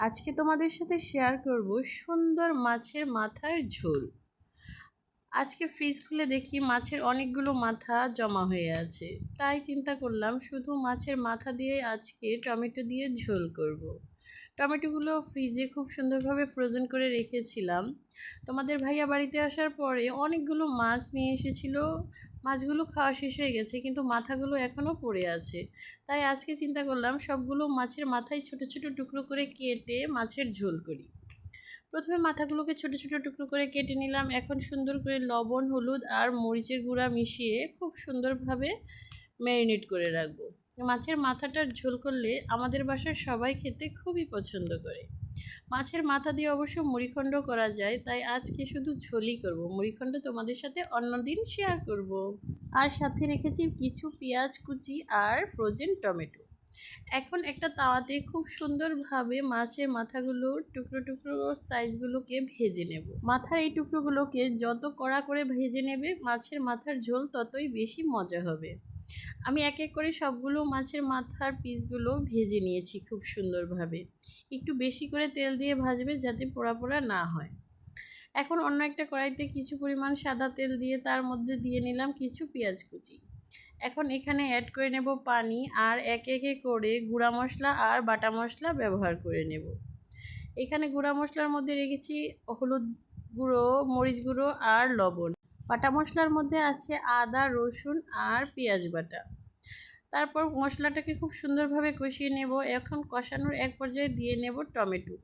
আজকে তোমাদের সাথে শেয়ার করব সুন্দর মাছের মাথার ঝোল। আজকে ফ্রিজ খুলে দেখি মাছের অনেকগুলো মাথা জমা হয়ে আছে। তাই চিন্তা করলাম, শুধু মাছের মাথা দিয়ে আজকে টমেটো দিয়ে ঝোল করব। টমেটোগুলো ফ্রিজে খুব সুন্দরভাবে ফ্রোজেন করে রেখেছিলাম। তোমাদের ভাইয়া বাড়িতে আসার পরে অনেকগুলো মাছ নিয়ে এসেছিল। মাছগুলো খাওয়া শেষ হয়ে গেছে, কিন্তু মাথাগুলো এখনও পড়ে আছে। তাই আজকে চিন্তা করলাম, সবগুলো মাছের মাথায় ছোট ছোট টুকরো করে কেটে মাছের ঝোল করি। প্রথমে মাথাগুলোকে ছোট ছোট, টুকরো করে কেটে নিলাম। এখন সুন্দর করে লবণ, হলুদ আর মরিচের গুঁড়া মিশিয়ে খুব সুন্দরভাবে ম্যারিনেট করে রাখব। মাছের মাথাটার ঝোল করলে আমাদের বাসার সবাই খেতে খুবই পছন্দ করে। মাছের মাথা দিয়ে অবশ্য মুড়িখণ্ড করা যায়, তাই আজকে শুধু ঝোলই করব। মুড়িখণ্ড তোমাদের সাথে অন্যদিন শেয়ার করব। আর সাথে রেখেছি কিছু পেঁয়াজ কুচি আর ফ্রোজেন টমেটো এখন একটা তাওয়াতে খুব সুন্দরভাবে মাছের মাথাগুলো টুকরো টুকরো সাইজগুলোকে ভেজে নেব। মাথার এই টুকরোগুলোকে যত কড়া করে ভেজে নেবে, মাছের মাথার ঝোল ততই বেশি মজা হবে। আমি এক এক করে সবগুলো মাছের মাথার পিসগুলো ভেজে নিয়েছি খুব সুন্দরভাবে। একটু বেশি করে তেল দিয়ে ভাজবে যাতে পোড়া পোড়া না হয়। এখন অন্য একটা কড়াইতে কিছু পরিমাণ সাদা তেল দিয়ে তার মধ্যে দিয়ে নিলাম কিছু পেঁয়াজ কুচি। এখন এখানে অ্যাড করে নেব পানি আর এক একে করে গুঁড়া মশলা আর বাটা মশলা ব্যবহার করে নেব। এখানে গুঁড়া মশলার মধ্যে রেখেছি হলুদ গুঁড়ো, মরিচ গুঁড়ো আর লবণ। বাটা মশলার মধ্যে আছে আদা, রসুন আর পেঁয়াজ বাটা। তারপর মশলাটাকে খুব সুন্দরভাবে কষিয়ে নেব। এখন কষানোর এক পর্যায়ে দিয়ে নেব টমেটো।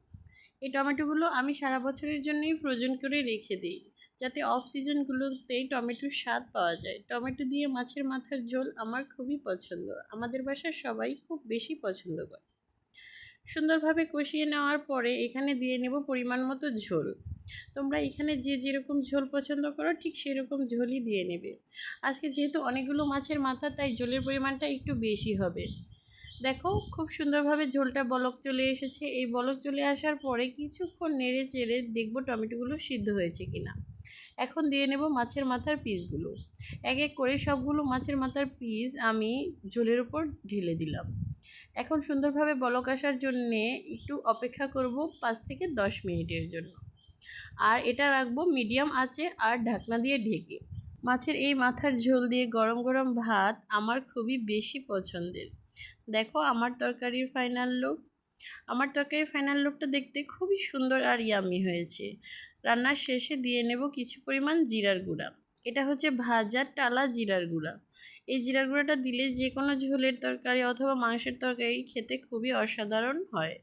এই টমেটোগুলো আমি সারা বছরের জন্যই ফ্রোজেন করে রেখে দিই। যাতে অফ সিজনগুলোতেই টমেটোর স্বাদ পাওয়া যায়। টমেটো দিয়ে মাছের মাথার ঝোল আমার খুবই পছন্দ। আমাদের বাসার সবাই খুব বেশি পছন্দ করে। সুন্দরভাবে কষিয়ে নেওয়ার পরে এখানে দিয়ে নেব পরিমাণ মতো ঝোল। তোমরা এখানে যে যেরকম ঝোল পছন্দ করো, ঠিক সেরকম ঝোলই দিয়ে নেবে। আজকে যেহেতু অনেকগুলো মাছের মাথা, তাই ঝোলের পরিমাণটা একটু বেশি হবে। দেখো, খুব সুন্দরভাবে ঝোলটা বলক চলে এসেছে। এই বলক চলে আসার পরে কিছুক্ষণ নেড়ে চেড়ে দেখব টমেটোগুলো সিদ্ধ হয়েছে কিনা। এখন দিয়ে নেব মাছের মাথার পিসগুলো। এক এক করে সবগুলো মাছের মাথার পিস আমি ঝোলের উপর ঢেলে দিলাম। এখন সুন্দরভাবে বলক আসার জন্যে একটু অপেক্ষা করব পাঁচ থেকে দশ মিনিটের জন্য। আর এটা রাখব মিডিয়াম আঁচে আর ঢাকনা দিয়ে ঢেকে। মাছের এই মাথার ঝোল দিয়ে গরম গরম ভাত আমার খুবই বেশি পছন্দের। দেখো আমার তরকারির ফাইনাল লুক আমার তরকারির ফাইনাল লুকটা দেখতে খুবই সুন্দর আর ইয়ামি হয়েছে। রান্নার শেষে দিয়ে নেব কিছু পরিমাণ জিরার গুঁড়া। এটা হচ্ছে ভাজা টালা জিরার গুঁড়া। এই জিরার গুঁড়াটা দিলে যে কোনো ঝোলের তরকারি অথবা মাংসের তরকারি খেতে খুবই অসাধারণ হয়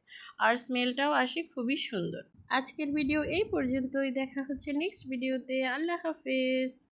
আর স্মেলটাও আসে খুবই সুন্দর। আজকের ভিডিও এই পর্যন্তই। দেখা হচ্ছে নেক্সট ভিডিওতে আল্লাহ হাফেজ।